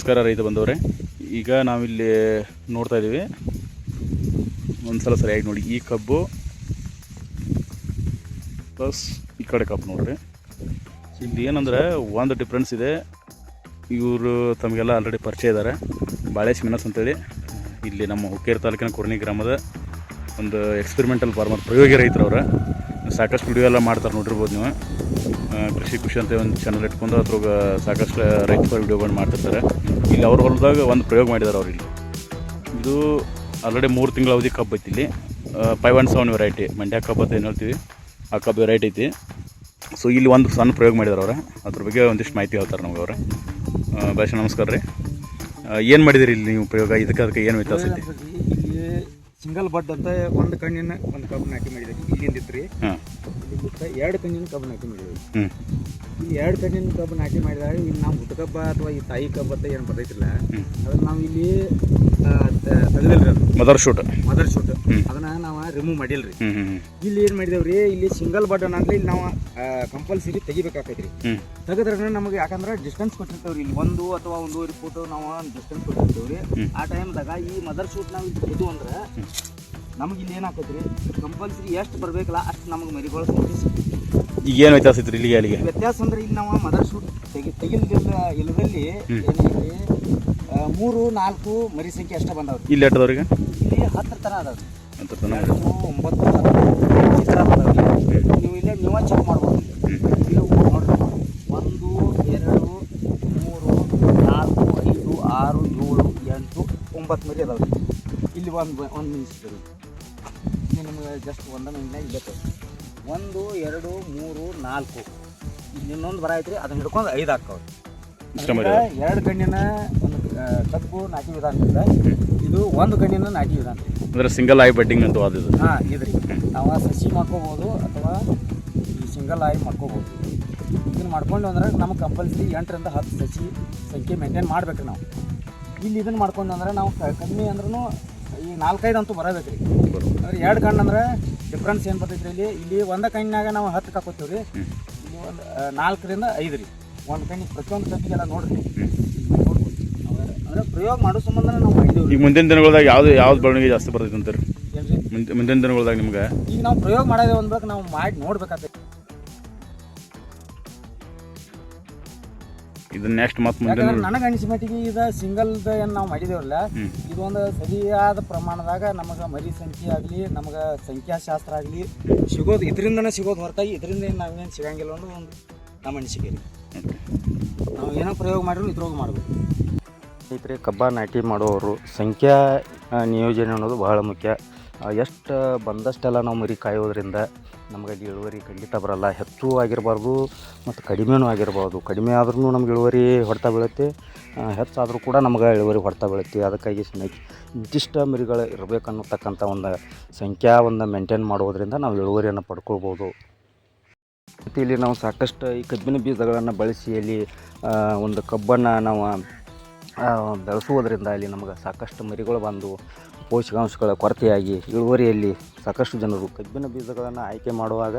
ನಮಸ್ಕಾರ ರೈತ ಬಂದವರೇ. ಈಗ ನಾವಿಲ್ಲಿ ನೋಡ್ತಾ ಇದ್ದೀವಿ. ಒಂದು ಸಲ ಸರಿಯಾಗಿ ನೋಡಿ, ಈ ಕಬ್ಬು ಪ್ಲಸ್ ಈ ಕಡೆ ಕಬ್ಬು ನೋಡ್ರಿ. ಇಲ್ಲಿ ಏನಂದ್ರೆ ಒಂದು ಡಿಫ್ರೆನ್ಸ್ ಇದೆ. ಇವರು ತಮಗೆಲ್ಲ ಆಲ್ರೆಡಿ ಪರಿಚಯ ಇದ್ದಾರೆ ಬಾಳೇಶ್ ಮಿನಸ್ ಅಂತೇಳಿ. ಇಲ್ಲಿ ನಮ್ಮ ಹುಕ್ಕೇರಿ ತಾಲೂಕಿನ ಕೊರ್ನಿ ಗ್ರಾಮದ ಒಂದು ಎಕ್ಸ್ಪೆರಿಮೆಂಟಲ್ ಫಾರ್ಮರ್ ಪ್ರಯೋಗಿ ರೈತರು ಅವ್ರ ಸಾಕಷ್ಟು ವಿಡಿಯೋ ಎಲ್ಲ ಮಾಡ್ತಾರೆ ನೋಡಿರ್ಬೋದು ನೀವು. ಕೃಷಿ ಖುಷಿ ಅಂತ ಒಂದು ಚಾನಲ್ ಇಟ್ಕೊಂಡು ಅದ್ರಾಗ ಸಾಕಷ್ಟು ರೈತರ ವಿಡಿಯೋಗಳು ಮಾಡ್ತಿರ್ತಾರೆ. ಇಲ್ಲಿ ಅವ್ರ ಹೊಲದಾಗ ಒಂದು ಪ್ರಯೋಗ ಮಾಡಿದ್ದಾರೆ ಅವ್ರು ಇಲ್ಲಿ. ಇದು ಆಲ್ರೆಡಿ ಮೂರು ತಿಂಗಳ ಅವಧಿ ಕಬ್ಬು ಐತಿ ಇಲ್ಲಿ. Five one seven variety Mandya ಕಬ್ಬು ಅಂತ ಏನು ಹೇಳ್ತೀವಿ ಆ ಕಬ್ಬು ವೆರೈಟಿ ಐತಿ. ಸೊ ಇಲ್ಲಿ ಒಂದು ಸಣ್ಣ ಪ್ರಯೋಗ ಮಾಡಿದಾರೆ ಅವ್ರು. ಅದ್ರ ಬಗ್ಗೆ ಒಂದಿಷ್ಟು ಮಾಹಿತಿ ಹೇಳ್ತಾರೆ ನಮ್ಗೆ ಅವ್ರು. ಭಾಷೆ ನಮಸ್ಕಾರ ರೀ. ಏನು ಮಾಡಿದಿರಿ ಇಲ್ಲಿ ನೀವು ಪ್ರಯೋಗ? ಇದಕ್ಕೆ ಅದಕ್ಕೆ ಏನು ವ್ಯತ್ಯಾಸ ಐತಿ? ಸಿಂಗಲ್ ಬಡ್ ಅಂತ ಒಂದು ಕಣ್ಣಿನ ಒಂದು ಕಬ್ಬನ್ನ ಹಾಕಿ ಮಾಡಿದ್ದೀವಿ ಇಲ್ಲಿಂದ ಇತ್ತು ಹಾಂ. ಇಲ್ಲಿಂದ ಎರಡು ಕಣ್ಣಿನ ಕಬ್ಬು ನಾಟಿ ಮಾಡಿದ್ವಿ ಈ ಇಲ್ಲಿ ಎರಡು ಕಣ್ಣಿನ ಕಬ್ಬು ನಾಟಿ ಮಾಡಿದಾಗ ಇಲ್ಲಿ ನಾವು ಹುಟ್ಟಕಬ್ಬ ಅಥವಾ ಈ ತಾಯಿ ಕಬ್ಬ ಅಂತ ಏನು ಬರ್ತೈತಿಲ್ಲ. ಅದನ್ನ ನಾವು ಇಲ್ಲಿ ತೆಗೆದಿಲ್ರಿ ಅದು. ಮದರ್ ಶೂಟ್ ಮದರ್ ಶೂಟ್ ಅದನ್ನ ನಾವು ರಿಮೂವ್ ಮಾಡಿಲ್ರಿ. ಇಲ್ಲಿ ಏನು ಮಾಡಿದೇವ್ರಿ ಇಲ್ಲಿ ಸಿಂಗಲ್ ಬಟನ್ ಅಂದ್ರೆ ಇಲ್ಲಿ ನಾವು ಕಂಪಲ್ಸರಿ ತೆಗಿಬೇಕಾಕೈತ್ರಿ. ರೀ ತೆಗೆದ್ರೆ ನಮಗೆ ಯಾಕಂದ್ರೆ ಡಿಸ್ಟೆನ್ಸ್ ಕೊಟ್ಟಿರ್ತೇವ್ರಿ ಇಲ್ಲಿ ಒಂದು ಅಥವಾ ಒಂದೂವರೆ ಫೋಟೋ ನಾವು ಡಿಸ್ಟೆನ್ಸ್ ಕೊಟ್ಟಿರ್ತೇವ್ರಿ ಆ ಟೈಮ್ದಾಗ ಈ ಮದರ್ ಶೂಟ್ ನಾವು ಇದು ಅಂದ್ರೆ ನಮಗೆ ಇಲ್ಲಿ ರೀ ಕಂಪಲ್ಸರಿ ಎಷ್ಟು ಬರಬೇಕಲ್ಲ ಅಷ್ಟು ನಮಗೆ ಮರಿಗಳು ಈಗ ಏನು ವ್ಯತ್ಯಾಸ ಐತ್ರಿ ಇಲ್ಲಿಗೆ ಅಲ್ಲಿಗೆ? ವ್ಯತ್ಯಾಸ ಅಂದ್ರೆ ಇಲ್ಲಿ ನಾವು ಮದರ್ ಶೂಟ್ ತೆಗಿ ತೆಗಿಲಿಲ್ಲ ಇಲ್ಲದಲ್ಲಿ. ಮೂರು ನಾಲ್ಕು ಮರಿ ಸಂಖ್ಯೆ ಅಷ್ಟೇ ಬಂದವ್ರಿ. ಇಲ್ಲಿ ಎಟ್ಟದವ್ರಿಗೆ ಇಲ್ಲಿ ಹತ್ತರ ತನ ಅದಾವ್ರಿ. ತನ? ಒಂಬತ್ತು ಈ ಥರ ಬಂದಾವ್ರಿ. ನೀವು ಇಲ್ಲೇ ನೀವೇ ಚೆಕ್ ಮಾಡ್ಬೋದು. ಇಲ್ಲಿ ನೋಡ್ರಿ ಒಂದು ಎರಡು ಮೂರು ನಾಲ್ಕು ಐದು ಆರು ಏಳು ಎಂಟು ಒಂಬತ್ತು ಮರಿ ಅದಾವೆ ಇಲ್ಲಿ ಒಂದು ಒಂದು ನಿಮಿಷ ಇಲ್ಲಿ ನಿಮಗೆ ಜಸ್ಟ್ ಒಂದೊಂದು ಮಿನಿಟ್ನಾಗ ಇಲ್ಲೇ ತೋರಿಸಿ ಒಂದು ಎರಡು ಮೂರು ನಾಲ್ಕು. ಇಲ್ಲಿ ಇನ್ನೊಂದು ಬರ ಐತ್ರಿ ಅದನ್ನ ಹಿಡ್ಕೊಂಡು ಐದು ಹಾಕವ್ರಿ ಎರಡು ಕಣ್ಣಿನ ಒಂದು ಕಬ್ಬು ನಾಟಿ ವಿಧಾನ ಇದು ಒಂದು ಕಣ್ಣಿನ ನಾಟಿ ವಿಧಾನ. ಅಂದ್ರೆ ಸಿಂಗಲ್ ಐ ಬಡ್ಡಿಂಗ್ ಅಂತ ವಾದಿದ್ದು ಹಾಂ ಇದ್ರಿ. ನಾವು ಸಸಿ ಮಾಡ್ಕೋಬೋದು ಅಥವಾ ಈ ಸಿಂಗಲ್ ಆಯ್ ಮಾಡ್ಕೋಬೋದು. ಇದನ್ನ ಮಾಡ್ಕೊಂಡು ಅಂದ್ರೆ ನಮಗೆ ಕಂಪಲ್ಸರಿ ಎಂಟರಿಂದ ಹತ್ತು ಸಸಿ ಸಂಖ್ಯೆ ಮೇಂಟೈನ್ ಮಾಡ್ಬೇಕು ನಾವು. ಇಲ್ಲಿ ಇದನ್ನ ಮಾಡ್ಕೊಂಡು ಅಂದ್ರೆ ನಾವು ಕಮ್ಮಿ ಅಂದ್ರೂ ಈ ನಾಲ್ಕೈದು ಅಂತೂ ಬರಬೇಕು ರೀ ಅಂದ್ರೆ ಎರಡು ಕಣ್ಣು ಅಂದ್ರೆ ಡಿಫ್ರೆನ್ಸ್ ಏನು ಬರ್ತೈತೆ ಇಲ್ಲಿ? ಇಲ್ಲಿ ಒಂದ ಕಣ್ಣಿನಾಗ ನಾವು ಹತ್ತು ಹಾಕೋತೀವಿ ರೀ ಇಲ್ಲಿ ಒಂದು ನಾಲ್ಕರಿಂದ ಐದು ರೀ. ಒಂದು ಕಣ್ಣಿಗೆ ಪ್ರತಿಯೊಂದು ಕಣ್ಣಿಗೆಲ್ಲ ನೋಡ್ರಿ. ಅಂದ್ರೆ ಪ್ರಯೋಗ ಮಾಡೋ ಸಂಬಂಧ ನಾವು ಈಗ ಮುಂದಿನ ದಿನಗಳದಾಗ ಯಾವ್ದು ಯಾವ್ದು ಬೆಳವಣಿಗೆ ಜಾಸ್ತಿ ಬರ್ತೈತೆ ಅಂತಾರೆ? ಮುಂದಿನ ದಿನಗಳದಾಗ ನಿಮ್ಗೆ? ಈಗ ನಾವು ಪ್ರಯೋಗ ಮಾಡೋದೇ ಒಂದು ನಾವು ಮಾಡಿ ನೋಡ್ಬೇಕಾಗ್ತೈತಿ ಇದನ್ನ ನೆಕ್ಸ್ಟ್ ಮತ್ತೆ ಮುಂದೆ ಯಾಕಂದ್ರೆ ನನಗೆ ಅನಿಸಿ ಮಟ್ಟಿಗೆ ಇದು ಸಿಂಗಲ್ ಏನು ನಾವು ಮಾಡಿದೇವಲ್ಲ ಇದೊಂದು ಸರಿಯಾದ ಪ್ರಮಾಣದಾಗ ನಮಗೆ ಮರಿ ಸಂಖ್ಯೆ ಆಗಲಿ ನಮಗೆ ಸಂಖ್ಯಾಶಾಸ್ತ್ರ ಆಗಲಿ ಸಿಗೋದು ಇದರಿಂದನೇ ಸಿಗೋದು ಹೊರತಾಗಿ ಇದರಿಂದ ಏನು ನಾವೇನು ಸಿಗಂಗಿಲ್ಲ ಅನ್ನೋ ಒಂದು ನಮ್ಮ ಅನಿಸಿಕೆ ರೀ. ನಾವು ಏನೋ ಪ್ರಯೋಗ ಮಾಡಿದ್ರು ಇದ್ರೋಗ ಮಾಡಬೇಕು ಸ್ನೇಹಿತರೆ ಕಬ್ಬ ನಾಟಿ ಮಾಡೋರು ಸಂಖ್ಯಾ ನಿಯೋಜನೆ ಅನ್ನೋದು ಬಹಳ ಮುಖ್ಯ. ಎಷ್ಟು ಬಂದಷ್ಟೆಲ್ಲ ನಾವು ಮರಿ ಕಾಯೋದ್ರಿಂದ ನಮಗೆ ಅಲ್ಲಿ ಇಳುವರಿ ಖಂಡಿತ ಬರಲ್ಲ. ಹೆಚ್ಚು ಆಗಿರಬಾರ್ದು ಮತ್ತು ಕಡಿಮೆನೂ ಆಗಿರ್ಬೋದು ಕಡಿಮೆ ಆದ್ರೂ ನಮ್ಗೆ ಇಳುವರಿ ಹೊಡೆತ ಬೀಳುತ್ತೆ. ಹೆಚ್ಚಾದರೂ ಕೂಡ ನಮ್ಗೆ ಇಳುವರಿ ಹೊಡೆತ ಬೀಳುತ್ತೆ. ಅದಕ್ಕಾಗಿ ಸಮಯಕ್ಕೆ ಇಂತಿಷ್ಟ ಮರಿಗಳು ಇರಬೇಕನ್ನತಕ್ಕಂಥ ಒಂದು ಸಂಖ್ಯಾ ಒಂದು ಮೇಂಟೈನ್ ಮಾಡೋದ್ರಿಂದ ನಾವು ಇಳುವರಿಯನ್ನು ಪಡ್ಕೊಳ್ಬೋದು. ಮತ್ತು ಇಲ್ಲಿ ನಾವು ಸಾಕಷ್ಟು ಈ ಕಬ್ಬಿನ ಬೀಜಗಳನ್ನು ಬಳಸಿ ಅಲ್ಲಿ ಒಂದು ಕಬ್ಬನ್ನು ನಾವು ಬೆಳೆಸುವುದರಿಂದ ಇಲ್ಲಿ ನಮಗೆ ಸಾಕಷ್ಟು ಮರಿಗಳು ಬಂದು ಪೋಷಕಾಂಶಗಳ ಕೊರತೆಯಾಗಿ ಇಳುವರಿಯಲ್ಲಿ ಸಾಕಷ್ಟು ಜನರು ಕಬ್ಬಿನ ಬೀಜಗಳನ್ನು ಆಯ್ಕೆ ಮಾಡುವಾಗ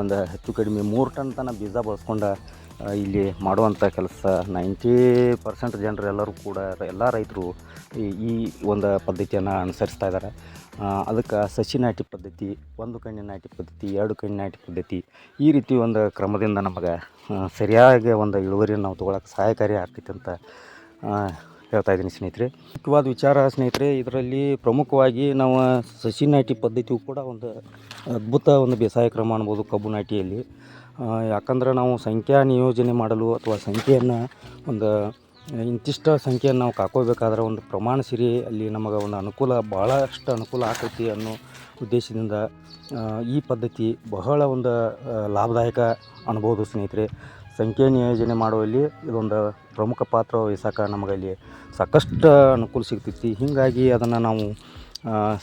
ಒಂದು ಹೆಚ್ಚು ಕಡಿಮೆ ಮೂರು ಟನ್ ತನಕ ಬೀಜ ಬಳಸ್ಕೊಂಡು ಇಲ್ಲಿ ಮಾಡುವಂಥ ಕೆಲಸ ನೈಂಟಿ ಪರ್ಸೆಂಟ್ ಜನರು ಎಲ್ಲರೂ ಕೂಡ, ಎಲ್ಲ ರೈತರು ಈ ಒಂದು ಪದ್ಧತಿಯನ್ನು ಅನುಸರಿಸ್ತಾ ಇದ್ದಾರೆ ಅದಕ್ಕೆ ಸಸಿ ನಾಟಿ ಪದ್ಧತಿ, ಒಂದು ಕಣ್ಣಿನ ನಾಟಿ ಪದ್ಧತಿ, ಎರಡು ಕಣ್ಣಿನ ನಾಟಿ ಪದ್ಧತಿ, ಈ ರೀತಿ ಒಂದು ಕ್ರಮದಿಂದ ನಮಗೆ ಸರಿಯಾಗಿ ಒಂದು ಇಳುವರಿಯನ್ನು ನಾವು ತೊಗೊಳಕ್ಕೆ ಸಹಾಯಕಾರಿ ಆಗ್ತೈತೆ ಅಂತ ಹೇಳ್ತಾ ಇದ್ದೀನಿ ಸ್ನೇಹಿತರೆ. ಮುಖ್ಯವಾದ ವಿಚಾರ ಸ್ನೇಹಿತರೆ, ಇದರಲ್ಲಿ ಪ್ರಮುಖವಾಗಿ ನಾವು ಸಸಿ ನಾಟಿ ಪದ್ಧತಿಯು ಕೂಡ ಒಂದು ಅದ್ಭುತ ಒಂದು ಬೇಸಾಯ ಕ್ರಮ ಅನ್ಬೋದು ಕಬ್ಬು ನಾಟಿಯಲ್ಲಿ. ಯಾಕಂದ್ರೆ ನಾವು ಸಂಖ್ಯಾ ನಿಯೋಜನೆ ಮಾಡಲು ಅಥವಾ ಸಂಖ್ಯೆಯನ್ನು ಒಂದು ಇಂತಿಷ್ಟ ಸಂಖ್ಯೆಯನ್ನು ನಾವು ಕಾಕೋಬೇಕಾದ್ರೆ ಒಂದು ಪ್ರಮಾಣ ಸಿರಿ ಅಲ್ಲಿ ನಮಗೆ ಒಂದು ಅನುಕೂಲ ಭಾಳಷ್ಟು ಅನುಕೂಲ ಆಕೈತಿ ಅನ್ನೋ ಉದ್ದೇಶದಿಂದ ಈ ಪದ್ಧತಿ ಬಹಳ ಒಂದು ಲಾಭದಾಯಕ ಅನ್ಬೋದು ಸ್ನೇಹಿತರೆ. ಸಂಖ್ಯೆ ನಿಯೋಜನೆ ಮಾಡುವಲ್ಲಿ ಇದೊಂದು ಪ್ರಮುಖ ಪಾತ್ರ ವಹಿಸಕ್ಕೆ ನಮಗಲ್ಲಿ ಸಾಕಷ್ಟು ಅನುಕೂಲ ಸಿಗ್ತೈತಿ. ಹೀಗಾಗಿ ಅದನ್ನು ನಾವು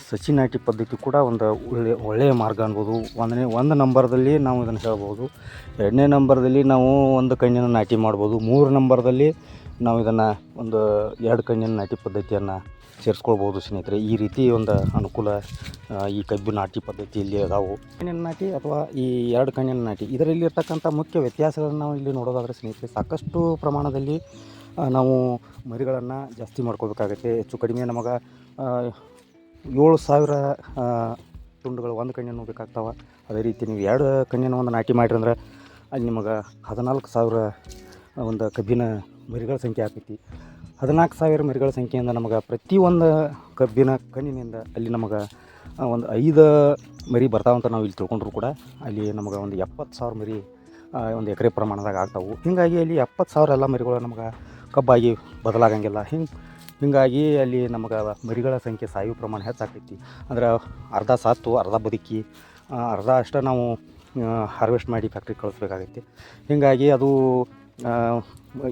ಸಸಿ ನಾಟಿ ಪದ್ಧತಿ ಕೂಡ ಒಂದು ಒಳ್ಳೆಯ ಒಳ್ಳೆಯ ಮಾರ್ಗ ಅನ್ಬೋದು. ಒಂದನೇ, ಒಂದು ನಂಬರ್ದಲ್ಲಿ ನಾವು ಇದನ್ನು ಹೇಳ್ಬೋದು. ಎರಡನೇ ನಂಬರ್ದಲ್ಲಿ ನಾವು ಒಂದು ಕಣ್ಣಿನ ನಾಟಿ ಮಾಡ್ಬೋದು. ಮೂರು ನಂಬರ್ದಲ್ಲಿ ನಾವು ಇದನ್ನು ಒಂದು ಎರಡು ಕಣ್ಣಿನ ನಾಟಿ ಪದ್ಧತಿಯನ್ನು ಸೇರಿಸ್ಕೊಳ್ಬೋದು ಸ್ನೇಹಿತರೆ. ಈ ರೀತಿ ಒಂದು ಅನುಕೂಲ ಈ ಕಬ್ಬು ನಾಟಿ ಪದ್ಧತಿಯಲ್ಲಿ ಅದಾವು. ಕಣ್ಣಿನ ನಾಟಿ ಅಥವಾ ಈ ಎರಡು ಕಣ್ಣಿನ ನಾಟಿ ಇದರಲ್ಲಿ ಇರ್ತಕ್ಕಂಥ ಮುಖ್ಯ ವ್ಯತ್ಯಾಸಗಳನ್ನು ನಾವು ಇಲ್ಲಿ ನೋಡೋದಾದರೆ ಸ್ನೇಹಿತರೆ, ಸಾಕಷ್ಟು ಪ್ರಮಾಣದಲ್ಲಿ ನಾವು ಮರಿಗಳನ್ನು ಜಾಸ್ತಿ ಮಾಡ್ಕೋಬೇಕಾಗತ್ತೆ. ಹೆಚ್ಚು ಕಡಿಮೆ ನಮಗೆ ಏಳು ಸಾವಿರ ತುಂಡುಗಳು ಒಂದು ಕಣ್ಣನ್ನು ಬೇಕಾಗ್ತಾವೆ. ಅದೇ ರೀತಿ ನೀವು ಎರಡು ಕಣ್ಣಿನ ಒಂದು ನಾಟಿ ಮಾಡಿರಿ ಅಂದ್ರೆ ಅಲ್ಲಿ ನಿಮಗೆ ಹದಿನಾಲ್ಕು ಸಾವಿರ ಒಂದು ಕಬ್ಬಿನ ಮರಿಗಳ ಸಂಖ್ಯೆ ಆಗ್ತೈತಿ ಹದಿನಾಲ್ಕು ಸಾವಿರ ಮರಿಗಳ ಸಂಖ್ಯೆಯಿಂದ ನಮಗೆ ಪ್ರತಿಯೊಂದು ಕಬ್ಬಿನ ಕಣ್ಣಿನಿಂದ ಅಲ್ಲಿ ನಮಗೆ ಒಂದು ಐದು ಮರಿ ಬರ್ತಾವಂತ ನಾವು ಇಲ್ಲಿ ತಿಳ್ಕೊಂಡ್ರು ಕೂಡ. ಅಲ್ಲಿ ನಮಗೆ ಒಂದು ಎಪ್ಪತ್ತು ಸಾವಿರ ಮರಿ ಒಂದು ಎಕರೆ ಪ್ರಮಾಣದಾಗ ಆಗ್ತಾವೆ. ಹೀಗಾಗಿ ಅಲ್ಲಿ ಎಪ್ಪತ್ತು ಸಾವಿರ ಎಲ್ಲ ಮರಿಗಳು ನಮಗೆ ಕಬ್ಬಾಗಿ ಬದಲಾಗಂಗಿಲ್ಲ. ಹಿಂಗೆ, ಹೀಗಾಗಿ ಅಲ್ಲಿ ನಮಗೆ ಮರಿಗಳ ಸಂಖ್ಯೆ ಸಾಯುವ ಪ್ರಮಾಣ ಹೆಚ್ಚಾಗ್ತೈತಿ. ಅಂದ್ರೆ ಅರ್ಧ ಸಾತ್ತು, ಅರ್ಧ ಬದುಕಿ ಅರ್ಧ ಅಷ್ಟು ನಾವು ಹಾರ್ವೆಸ್ಟ್ ಮಾಡಿ ಫ್ಯಾಕ್ಟ್ರಿ ಕಳಿಸ್ಬೇಕಾಗೈತಿ. ಹೀಗಾಗಿ ಅದು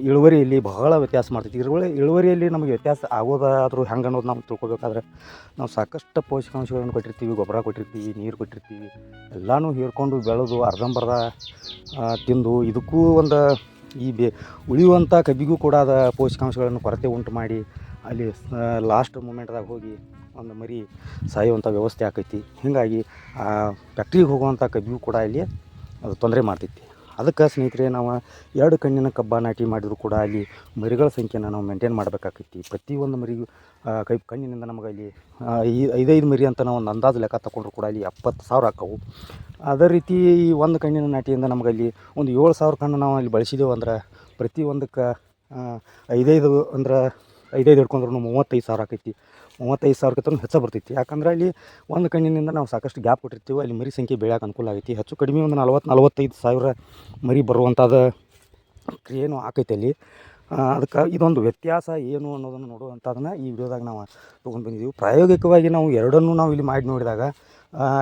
ಇಳುವರಿಯಲ್ಲಿ ಬಹಳ ವ್ಯತ್ಯಾಸ ಮಾಡ್ತೈತಿ. ಇಳುವರಿ, ಇಳುವರಿಯಲ್ಲಿ ನಮಗೆ ವ್ಯತ್ಯಾಸ ಆಗೋದಾದರೂ ಹೆಂಗೆ ಅನ್ನೋದು ನಾವು ತಿಳ್ಕೊಬೇಕಾದ್ರೆ ನಾವು ಸಾಕಷ್ಟು ಪೋಷಕಾಂಶಗಳನ್ನು ಕೊಟ್ಟಿರ್ತೀವಿ, ಗೊಬ್ಬರ ಕೊಟ್ಟಿರ್ತೀವಿ, ನೀರು ಕೊಟ್ಟಿರ್ತೀವಿ, ಎಲ್ಲನೂ ಹೀರ್ಕೊಂಡು ಬೆಳೆದು ಅರ್ಧಂಬರ್ಧ ತಿಂದು ಇದಕ್ಕೂ ಒಂದು ಈ ಬೆ ಉಳಿಯುವಂಥ ಕಬ್ಬಿಗೂ ಕೂಡ ಅದ ಪೋಷಕಾಂಶಗಳನ್ನು ಕೊರತೆ ಉಂಟು ಮಾಡಿ ಅಲ್ಲಿ ಲಾಸ್ಟ್ ಮೂಮೆಂಟ್ದಾಗ ಹೋಗಿ ಒಂದು ಮರಿ ಸಾಯುವಂಥ ವ್ಯವಸ್ಥೆ ಆಕೈತಿ. ಹೀಗಾಗಿ ಆ ಫ್ಯಾಕ್ಟ್ರಿಗೆ ಹೋಗುವಂಥ ಕಬ್ಬಿಗೂ ಕೂಡ ಇಲ್ಲಿ ಅದು ತೊಂದರೆ ಮಾಡ್ತೈತಿ. ಅದಕ್ಕೆ ಸ್ನೇಹಿತರೆ ನಾವು ಎರಡು ಕಣ್ಣಿನ ಕಬ್ಬ ನಾಟಿ ಮಾಡಿದರೂ ಕೂಡ ಅಲ್ಲಿ ಮರಿಗಳ ಸಂಖ್ಯೆನ ನಾವು ಮೇಂಟೈನ್ ಮಾಡಬೇಕಾಗ್ತೈತಿ ಪ್ರತಿಯೊಂದು ಮರಿಗೂ ಆ, ಕೈ ಕಣ್ಣಿನಿಂದ ನಮಗೆ ಅಲ್ಲಿ ಈ ಐದೈದು ಮರಿ ಅಂತ ನಾವು ಒಂದು ಅಂದಾಜು ಲೆಕ್ಕ ತಗೊಂಡ್ರು ಕೂಡ ಅಲ್ಲಿ ಎಪ್ಪತ್ತು ಸಾವಿರ ಆಕ್ಕವು ಅದೇ ರೀತಿ ಈ ಒಂದು ಕಣ್ಣಿನ ನಾಟಿಯಿಂದ ನಮಗೆ ಅಲ್ಲಿ ಒಂದು ಏಳು ಸಾವಿರ ಕಣ್ಣು ನಾವು ಅಲ್ಲಿ ಬಳಸಿದೆವು ಅಂದ್ರೆ ಪ್ರತಿಯೊಂದಕ್ಕೆ ಐದೈದು ಅಂದ್ರೆ ಐದೈದು ಹಿಡ್ಕೊಂಡ್ರು ಮೂವತ್ತೈದು ಸಾವಿರ ಆಕೈತಿ. ಮೂವತ್ತೈದು ಸಾವಿರಕ್ಕಿಂತ ಹೆಚ್ಚು ಬರ್ತೈತಿ ಯಾಕಂದ್ರೆ ಅಲ್ಲಿ ಒಂದು ಕಣ್ಣಿನಿಂದ ನಾವು ಸಾಕಷ್ಟು ಗ್ಯಾಪ್ ಕೊಟ್ಟಿರ್ತೀವಿ. ಅಲ್ಲಿ ಮರಿ ಸಂಖ್ಯೆ ಬೆಳೆಯೋಕೆ ಅನುಕೂಲ ಆಗೈತಿ. ಹೆಚ್ಚು ಕಡಿಮೆ ಒಂದು ನಲ್ವತ್ತು ನಲ್ವತ್ತೈದು ಸಾವಿರ ಮರಿ ಬರುವಂಥದ್ದು ಕ್ರಿಯೆನೂ ಆಕೈತಿ ಅಲ್ಲಿ. ಅದಕ್ಕೆ ಇದೊಂದು ವ್ಯತ್ಯಾಸ ಏನು ಅನ್ನೋದನ್ನು ನೋಡುವಂಥದ್ದನ್ನ ಈ ವಿಡಿಯೋದಾಗ ನಾವು ತೊಗೊಂಡು ಬಂದಿದ್ದೀವಿ ಪ್ರಾಯೋಗಿಕವಾಗಿ ನಾವು ಎರಡನ್ನು ನಾವು ಇಲ್ಲಿ ಮಾಡಿ ನೋಡಿದಾಗ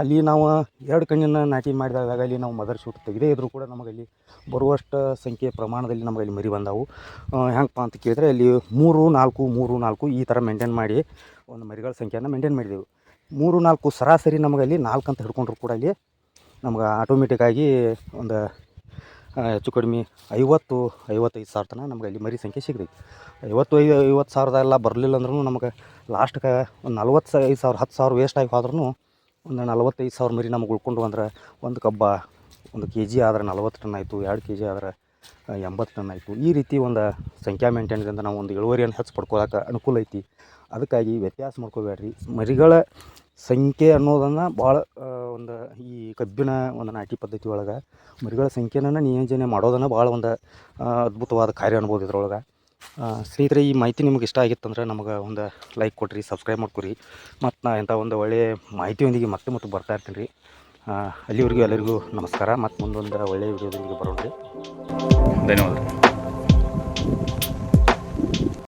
ಅಲ್ಲಿ ನಾವು ಎರಡು ಕಣ್ಣಿನ ನಾಟಿ ಮಾಡಿದಾಗ ಅಲ್ಲಿ ನಾವು ಮದರ್ ಶೂಟ್ ತೆಗೆದೇ ಇದ್ದರೂ ಕೂಡ ನಮಗಲ್ಲಿ ಬರುವಷ್ಟು ಸಂಖ್ಯೆ ಪ್ರಮಾಣದಲ್ಲಿ ನಮಗೆ ಅಲ್ಲಿ ಮರಿ ಬಂದವು. ಹೆಂಗಪ್ಪ ಅಂತ ಕೇಳಿದ್ರೆ ಅಲ್ಲಿ ಮೂರು, ನಾಲ್ಕು ಮೂರು, ನಾಲ್ಕು ಈ ಥರ ಮೇಂಟೈನ್ ಮಾಡಿ ಒಂದು ಮರಿಗಳ ಸಂಖ್ಯೆಯನ್ನು ಮೇಂಟೈನ್ ಮಾಡಿದೆವು. ಮೂರು, ನಾಲ್ಕು ಸರಾಸರಿ ನಮಗಲ್ಲಿ ನಾಲ್ಕು ಅಂತ ಹಿಡ್ಕೊಂಡ್ರು ಕೂಡ ಅಲ್ಲಿ ನಮ್ಗೆ ಆಟೋಮೆಟಿಕ್ಕಾಗಿ ಒಂದು ಹೆಚ್ಚು ಕಡಿಮೆ ಐವತ್ತು, ಐವತ್ತೈದು ಸಾವಿರ ತನಕ ನಮ್ಗೆ ಅಲ್ಲಿ ಮರಿ ಸಂಖ್ಯೆ ಸಿಗ್ತೈತಿ. ಐವತ್ತು ಐದು ಐವತ್ತು ಸಾವಿರದ ಎಲ್ಲ ಬರಲಿಲ್ಲ ಅಂದ್ರೂ ನಮಗೆ ಲಾಸ್ಟ್ಗೆ ಒಂದು ನಲ್ವತ್ತು ಐದು ಸಾವಿರ, ಹತ್ತು ಸಾವಿರ ವೇಸ್ಟ್ ಆಗಿ ಹೋದ್ರೂ ಒಂದು ನಲ್ವತ್ತೈದು ಸಾವಿರ ಮರಿ ನಮಗೆ ಉಳ್ಕೊಂಡು ಅಂದ್ರೆ ಒಂದು ಕಬ್ಬ ಒಂದು ಕೆ ಜಿ ಆದ್ರೆ ನಲ್ವತ್ತು ಟನ್ ಆಯಿತು, ಎರಡು ಕೆ ಜಿ ಆದ್ರೆ ಎಂಬತ್ತು ಟನ್ ಆಯಿತು. ಈ ರೀತಿ ಒಂದು ಸಂಖ್ಯಾ ಮೇಂಟೈನ್ದಿಂದ ನಾವು ಒಂದು ಇಳುವರಿಯನ್ನು ಹೆಚ್ಚು ಪಡ್ಕೊಳಕ್ಕೆ ಅನುಕೂಲ ಐತಿ. ಅದಕ್ಕಾಗಿ ವ್ಯತ್ಯಾಸ ಮಾಡ್ಕೋಬೇಡ್ರಿ. ಮರಿಗಳ ಸಂಖ್ಯೆ ಅನ್ನೋದನ್ನು ಭಾಳ ಒಂದು ಈ ಕಬ್ಬಿನ ಒಂದು ನಾಟಿ ಪದ್ಧತಿ ಒಳಗೆ, ಮರಿಗಳ ಸಂಖ್ಯೆನ ನಿಯೋಜನೆ ಮಾಡೋದನ್ನು ಭಾಳ ಒಂದು ಅದ್ಭುತವಾದ ಕಾರ್ಯ ಅನ್ಬೋದು ಇದ್ರೊಳಗೆ. ಸ್ನೇಹಿತರೆ, ಈ ಮಾಹಿತಿ ನಿಮ್ಗೆ ಇಷ್ಟ ಆಗಿತ್ತಂದ್ರೆ ನಮಗೆ ಒಂದು ಲೈಕ್ ಕೊಡಿರಿ ಸಬ್ಸ್ಕ್ರೈಬ್ ಮಾಡ್ಕೊರಿ. ಮತ್ತು ನಾ ಇಂಥ ಒಂದು ಒಳ್ಳೆಯ ಮಾಹಿತಿಯೊಂದಿಗೆ ಮತ್ತೆ ಮತ್ತೆ ಬರ್ತಾ ಇರ್ತೀನಿ. ರೀ ಅಲ್ಲಿವರೆಗೂ ಎಲ್ಲರಿಗೂ ನಮಸ್ಕಾರ. ಮತ್ತು ಮುಂದೊಂದು ಒಳ್ಳೆಯ ವಿಡಿಯೋದೊಂದಿಗೆ ಬರೋಣ ರೀ ಧನ್ಯವಾದ